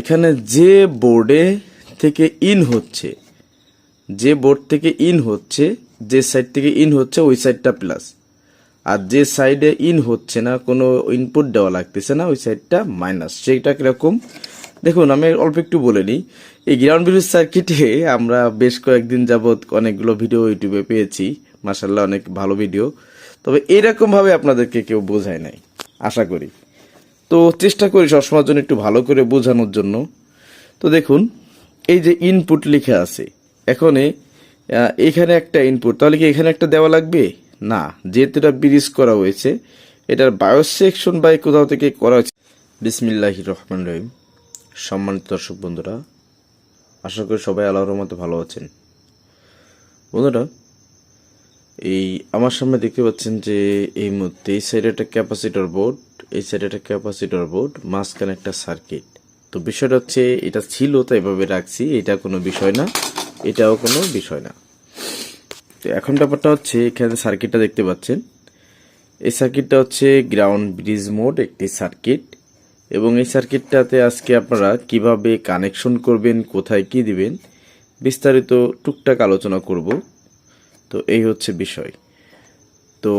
এখানে যে বোর্ডে থেকে ইন হচ্ছে, যে বোর্ড থেকে ইন হচ্ছে, যে সাইড থেকে ইন হচ্ছে, ওই সাইডটা প্লাস আর যে সাইডে ইন হচ্ছে না, কোনো ইনপুট দেওয়া লাগতেছে না, ওই সাইডটা মাইনাস সেইটা কীরকম? দেখুন, আমি অল্প একটু বলে নিই। এই গ্রাউন্ড ব্রিজ সার্কিটে আমরা বেশ কয়েকদিন যাবৎ অনেকগুলো ভিডিও ইউটিউবে পেয়েছি। মাসাল্লাহ অনেক ভালো ভিডিও তবে এরকমভাবে আপনাদেরকে কেউ বোঝায় নাই। আশা করি। তো চেষ্টা করি সবসময়ের জন্য একটু ভালো করে বোঝানোর জন্য। তো দেখুন, এই যে ইনপুট লেখা আছে, এখানে এখানে একটা ইনপুট তাহলে কি এখানে একটা দেওয়া লাগবে? না, যেহেতু এটা ব্রিজ করা হয়েছে, এটার বায়োস সেকশন বাই কোথাও থেকে করা হয়েছে। বিসমিল্লাহ রহমান রহিম। সম্মানিত দর্শক বন্ধুরা, আশা করি সবাই আল্লাহর মতো ভালো আছেন। বন্ধুরা, এই আমার সামনে দেখতে পাচ্ছেন যে এই মুহূর্তে এই সাইডে একটা ক্যাপাসিটর বোর্ড এই সাইডে একটা ক্যাপাসিটর বোর্ড মাঝখানে একটা সার্কিট তো বিষয়টা হচ্ছে, এটা ছিল, তো এভাবে রাখছি, এটা কোনো বিষয় না, এটাও কোনো বিষয় না। তো এখন ব্যাপারটা হচ্ছে, এখানে সার্কিটটা দেখতে পাচ্ছেন, এই সার্কিটটা হচ্ছে গ্রাউন্ড ব্রিজ মোড একটি সার্কিট এবং এই সার্কিটটাতে আজকে আপনারা কীভাবে কানেকশন করবেন, কোথায় কি দিবেন, বিস্তারিত টুকটাক আলোচনা করব। তো এই হচ্ছে বিষয়। তো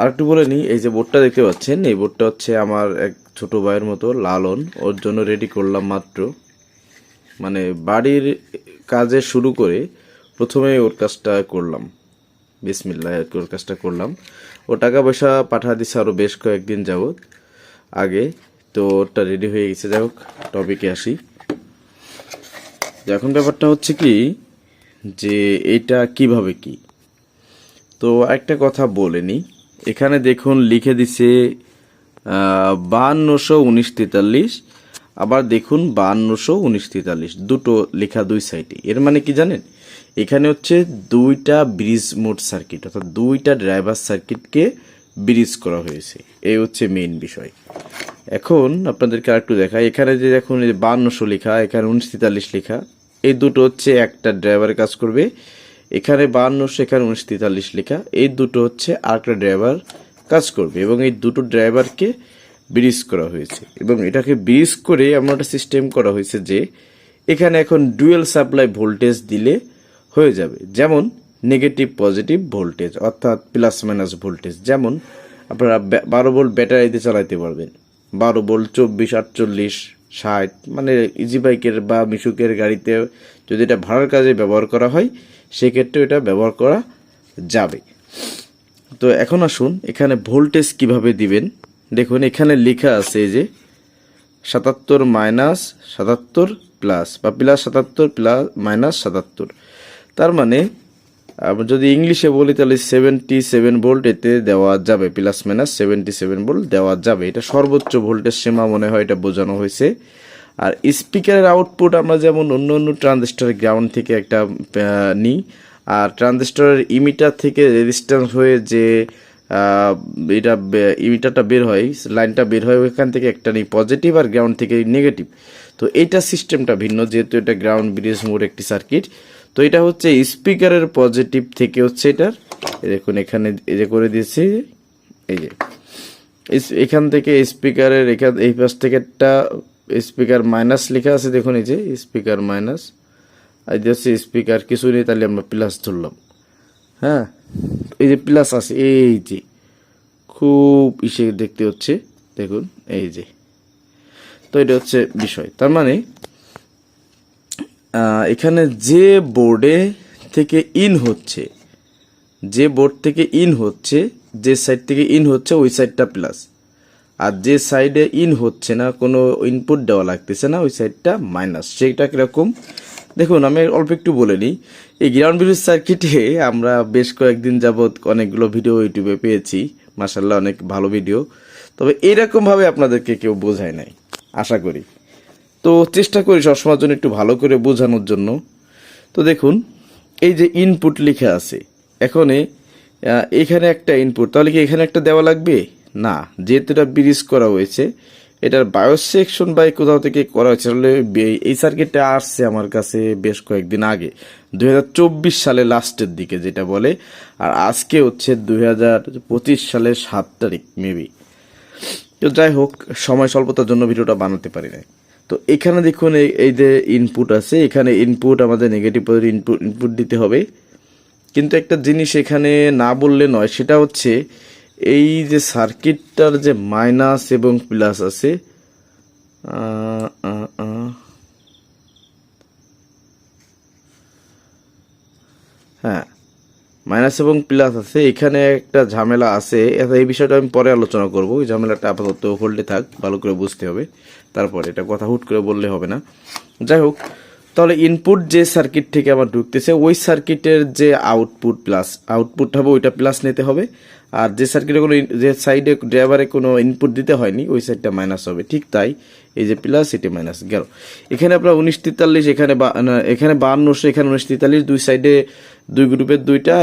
আর একটু বলে নিই, এই যে বোর্ডটা দেখতে পাচ্ছেন, এই বোর্ডটা হচ্ছে আমার এক ছোট ভাইয়ের মতো লালন, ওর জন্য রেডি করলাম মাত্র। মানে বাড়ির কাজে শুরু করে প্রথমে ওর কাজটা করলাম। বিসমিল্লা ওর কাজটা করলাম। ও টাকা পয়সা পাঠা দিছে আরও বেশ কয়েকদিন যাবৎ আগে, তো ওরটা রেডি হয়ে গেছে। যাই হোক টপিকে আসি। এখন ব্যাপারটা হচ্ছে কি, যে এটা কীভাবে কি? তো একটা কথা বলে নি এখানে দেখুন লিখে দিছে বাহান্নশো উনিশ তেতাল্লিশ, আবার দেখুন বাহান্নশো উনিশ তেতাল্লিশ, দুটো লেখা দুই সাইডে। এর মানে কি জানেন? এখানে হচ্ছে দুইটা ব্রিজ মোড সার্কিট, অর্থাৎ দুইটা ড্রাইভার সার্কিটকে ব্রিজ করা হয়েছে। এই হচ্ছে মেইন বিষয়। এখন আপনাদেরকে আর একটু দেখাই, এখানে যে দেখুন বাহান্নশো লেখা, এখানে উনিশ তেতাল্লিশ লেখা, এই দুটো হচ্ছে একটা ড্রাইভারের কাজ করবে এখানে বাহান্নশো এখানে উনিশ তেতাল্লিশ লেখা। এই দুটো হচ্ছে আরেকটা ড্রাইভার কাজ করবে এবং এই দুটো ড্রাইভারকে ব্রিজ করা হয়েছে। এবং এটাকে ব্রিজ করে এমন একটা সিস্টেম করা হয়েছে যে, এখানে এখন ডুয়েল সাপ্লাই ভোল্টেজ দিলে হয়ে যাবে। যেমন নেগেটিভ পজিটিভ ভোল্টেজ অর্থাৎ প্লাস মাইনাস ভোল্টেজ যেমন আপনারা বারো ভোল্ট ব্যাটারিতে চালাতে পারবেন। বারো ভোল্ট চব্বিশ, আটচল্লিশ, ষাট মানে ইজি বাইকের বা মিশুকের গাড়িতে যদি এটা ভাড়ার কাজে ব্যবহার করা হয় সেক্ষেত্রে এটা ব্যবহার করা যাবে। তো এখন আসুন, এখানে ভোল্টেজ কীভাবে দিবেন? দেখুন, এখানে লেখা আছে যে সাতাত্তর মাইনাস সাতাত্তর প্লাস বা প্লাস সাতাত্তর প্লাস মাইনাস সাতাত্তর। তার মানে যদি ইংলিশে বলি তাহলে সেভেন্টি সেভেন ভোল্ট এতে দেওয়া যাবে, plus minus seventy seven volt দেওয়া যাবে। এটা সর্বোচ্চ ভোল্টেজ সীমা মনে হয়, এটা বোঝানো হয়েছে। আর স্পিকারের আউটপুট আমরা যেমন অন্য অন্য ট্রানজিস্টার গ্রাউন্ড থেকে একটা নিই। আর ট্রানজিস্টরের ইমিটার থেকে রেজিস্ট্যান্স হয়ে যে এটা ইমিটারটা বের হয় লাইনটা বের হয়, ওইখান থেকে একটা নিই পজিটিভ আর গ্রাউন্ড থেকে নেগেটিভ তো এইটা সিস্টেমটা ভিন্ন, যেহেতু এটা গ্রাউন্ড ব্রিজ মোড একটি সার্কিট তো এটা হচ্ছে স্পিকারের পজিটিভ থেকে হচ্ছে এটার। দেখুন, এখানে এই যে করে দিয়েছি, এই যে। এখান থেকে স্পিকারের এখান, এই পাশ থেকে একটা স্পিকার মাইনাস লেখা আছে, দেখুন এই যে, স্পিকার মাইনাস। আর যে হচ্ছে স্পিকার, কিছু নেই, তাহলে আমরা প্লাস ধরলাম। হ্যাঁ? এই যে প্লাস আছে, এই যে। খুব ইসে দেখতে হচ্ছে, দেখুন, এই যে। তো এটা হচ্ছে বিষয়। তার মানে এখানে যে বোর্ডে থেকে ইন হচ্ছে, যে বোর্ড থেকে ইন হচ্ছে, যে সাইড থেকে ইন হচ্ছে, ওই সাইডটা প্লাস আর যে সাইডে ইন হচ্ছে না, কোনো ইনপুট দেওয়া লাগতেছে না, ওই সাইডটা মাইনাস সেইটা কীরকম? দেখুন, আমি অল্প একটু বলে নিই। এই গ্রাউন্ড ব্রিজ সার্কিটে আমরা বেশ কয়েকদিন যাবৎ অনেকগুলো ভিডিও ইউটিউবে পেয়েছি। মাসাল্লাহ অনেক ভালো ভিডিও তবে এরকমভাবে আপনাদেরকে কেউ বোঝায় নাই, আশা করি। তো চেষ্টা করি সবসময়ের জন্য একটু ভালো করে বোঝানোর জন্য। তো দেখুন, এই যে ইনপুট লেখা আছে, এখানে এখানে একটা ইনপুট তাহলে কি এখানে একটা দেওয়া লাগবে? না, যেহেতু এটা ব্রিজ করা হয়েছে, এটার বায়োস সেকশন বা কোথাও থেকে করা হয়েছে বে- এই সার্কিটটা আসছে আমার কাছে বেশ কয়েকদিন আগে দু হাজার চব্বিশ সালে লাস্টের দিকে যেটা বলে, আর আজকে হচ্ছে দু হাজার পঁচিশ সালের সাত তারিখ মেবি তো যাই হোক, সময় স্বল্পতার জন্য ভিডিওটা বানাতে পারি নাই। তো এখানে দেখুন, এই এই যে ইনপুট আছে, এখানে ইনপুট আমাদের নেগেটিভ ইনপুট ইনপুট দিতে হবে। কিন্তু একটা জিনিস এখানে না বললে নয়, সেটা হচ্ছে এই যে সার্কিটটার যে মাইনাস এবং প্লাস আছে। হ্যাঁ মাইনাস এবং প্লাস আছে, এখানে একটা ঝামেলা আছে। এই বিষয়টা আমি পরে আলোচনা করব, এই ঝামেলাটা আপাতত হোল্ডে থাক, ভালো করে বুঝতে হবে। তারপরে এটা কথা হুট করে বললে হবে না। যাই হোক তাহলে ইনপুট যে সার্কিট থেকে আমার ঢুকতেছে, ওই সার্কিটের যে আউটপুট প্লাস আউটপুট হবে ওইটা প্লাস নিতে হবে। আর যে সার্কিটে কোনো যে সাইডে ড্রাইভারে কোনো ইনপুট দিতে হয়নি, ওই সাইডটা মাইনাস হবে। ঠিক তাই, এই যে প্লাস এটি মাইনাস গেল। এখানে আপনার উনিশ তেতাল্লিশ, এখানে এখানে বাহান্নশো এখানে উনিশ তেতাল্লিশ, দুই সাইডে দুই গ্রুপের দুইটা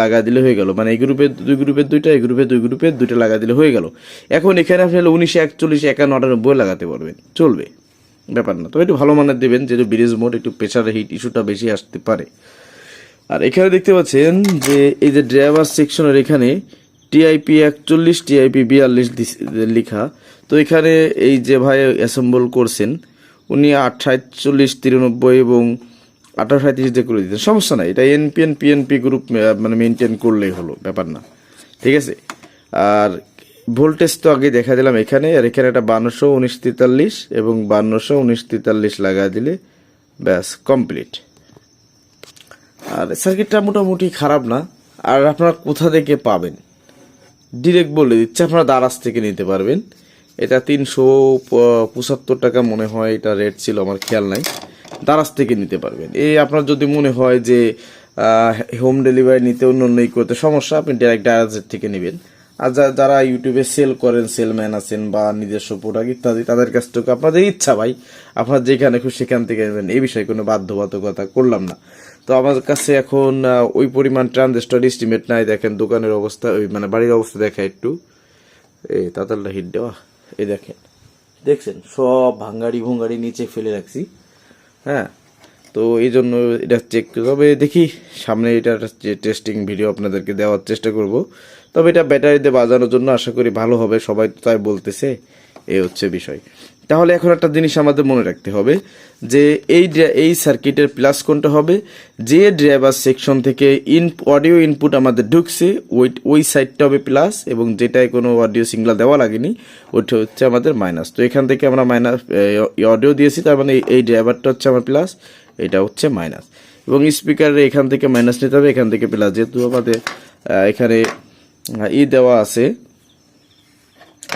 লাগা দিলে হয়ে গেল। মানে এই গ্রুপের দুই গ্রুপের দুইটা, এই গ্রুপের দুই গ্রুপের দুইটা লাগা দিলে হয়ে গেল। এখন এখানে আপনি হলো উনিশে একচল্লিশ, একান্ন, আটানব্বই লাগাতে পারবেন। চলবে। ব্যাপার না। তবে একটু ভালো মানের দেবেন, যেহেতু ব্রিজ মোড, একটু প্রেশার হিট ইস্যুটা বেশি আসতে পারে। আর এখানে দেখতে পাচ্ছেন যে এই যে ড্রাইভার সেকশনের এখানে টিআইপি একচল্লিশ টিআইপি বিয়াল্লিশ লেখা। তো এখানে এই যে ভাই অ্যাসেম্বল করছেন, উনি আট সাতচল্লিশ তিরানব্বই এবং আঠারো সাঁত্রিশ দিয়ে করে দিতেন সমস্যা নাই, এটা এনপিএন পিএনপি গ্রুপ মানে মেনটেন করলেই হলো, ব্যাপার না। ঠিক আছে? আর ভোল্টেজ তো আগে দেখা দিলাম এখানে আর এখানে একটা বান্নশো উনিশ তেতাল্লিশ এবং বান্নশো উনিশ তেতাল্লিশ লাগা দিলে ব্যাস কমপ্লিট আর সার্কিটটা মোটামুটি খারাপ না, আর আপনারা কোথা থেকে পাবেন? ডিরেক্ট বলে দিচ্ছে, আপনারা দারাজ থেকে নিতে পারবেন। এটা তিনশো পঁচাত্তর টাকা মনে হয়, এটা রেট ছিল, আমার খেয়াল নাই। দারাজ থেকে নিতে পারবেন। এই আপনার যদি মনে হয় যে হোম ডেলিভারি নিতে অন্য অন্য করতে সমস্যা, আপনি ডাইরেক্ট দারাজের থেকে নেবেন। আর যারা ইউটিউবে সেল করেন সেলম্যান আছেন বা নিজস্ব প্রোডাক্ট ইত্যাদি, তাদের কাছ থেকে আপনাদের ইচ্ছা ভাই, আপনার যেখানে খুশি সেখান থেকে নেবেন। এই বিষয়ে কোনো বাধ্যবাধকতা করলাম না। তো আমার কাছে এখন ওই পরিমাণ ট্রানজিস্টার এস্টিমেট নাই। দেখেন দোকানের অবস্থা, ওই মানে বাড়ির অবস্থা দেখা একটু। এ তাতালটা হিট দেওয়া, এই দেখেন। দেখছেন? সব ভাঙ্গাড়ি ভুঙ্গাড়ি নিচে ফেলে রাখছি। হ্যাঁ? তো এই জন্য এটা চেক তবে দেখি, সামনে এটা টেস্টিং ভিডিও আপনাদেরকে দেওয়ার চেষ্টা করব। তবে এটা ব্যাটারিতে বাজানোর জন্য আশা করি ভালো হবে, সবাই তো তাই বলতেছে, এই হচ্ছে বিষয়। তাহলে এখন একটা জিনিস আমাদের মনে রাখতে হবে, যে এই এই সার্কিটের প্লাস কোনটা হবে? যে ড্রাইভার সেকশন থেকে ইন অডিও ইনপুট আমাদের ঢুকছে, ওই ওই সাইডটা হবে প্লাস এবং যেটায় কোনো অডিও সিগনাল দেওয়া লাগেনি, ওইটা হচ্ছে আমাদের মাইনাস তো এখান থেকে আমরা মাইনাস অডিও দিয়েছি, তার মানে এই- ড্রাইভারটা হচ্ছে আমার প্লাস এটা হচ্ছে মাইনাস এবং স্পিকারে এখান থেকে মাইনাস নিতে হবে, এখান থেকে প্লাস যেহেতু আমাদের এখানে ই দেওয়া আছে।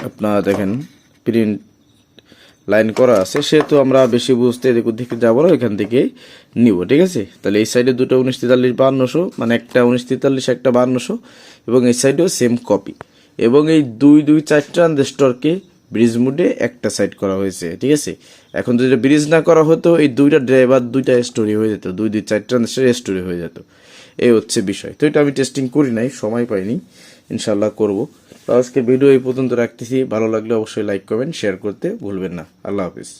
আপনারা দেখেন প্রিন্ট লাইন করা আছে। সেহেতু আমরা বেশি বুঝতে এদিক ওদিকে যাব না এখান থেকে নিব, ঠিক আছে? তাহলে এই সাইডে দুটো উনিশ তেতাল্লিশ বাহান্নশো মানে একটা উনিশ তেতাল্লিশ, একটা বাহান্নশো, এবং এই সাইডেও সেম কপি এবং এই দুই দুই, চার ট্রানজিস্টরকে ব্রিজ মুডে একটা সাইড করা হয়েছে, ঠিক আছে? এখন যদি ব্রিজ না করা হতো, এই দুইটা ড্রাইভার দুইটা স্টোরি হয়ে যেত, দুই দুই, চার ট্রানজিস্টর স্টোরি হয়ে যেত। এই হচ্ছে বিষয়। তো এটা আমি টেস্টিং করি নাই, সময় পাইনি। ইনশাল্লাহ করব। তো আজকে ভিডিও এই পর্যন্ত রাখতেছি। ভালো লাগলে অবশ্যই লাইক করবেন শেয়ার করতে ভুলবেন না। আল্লাহ হাফিজ।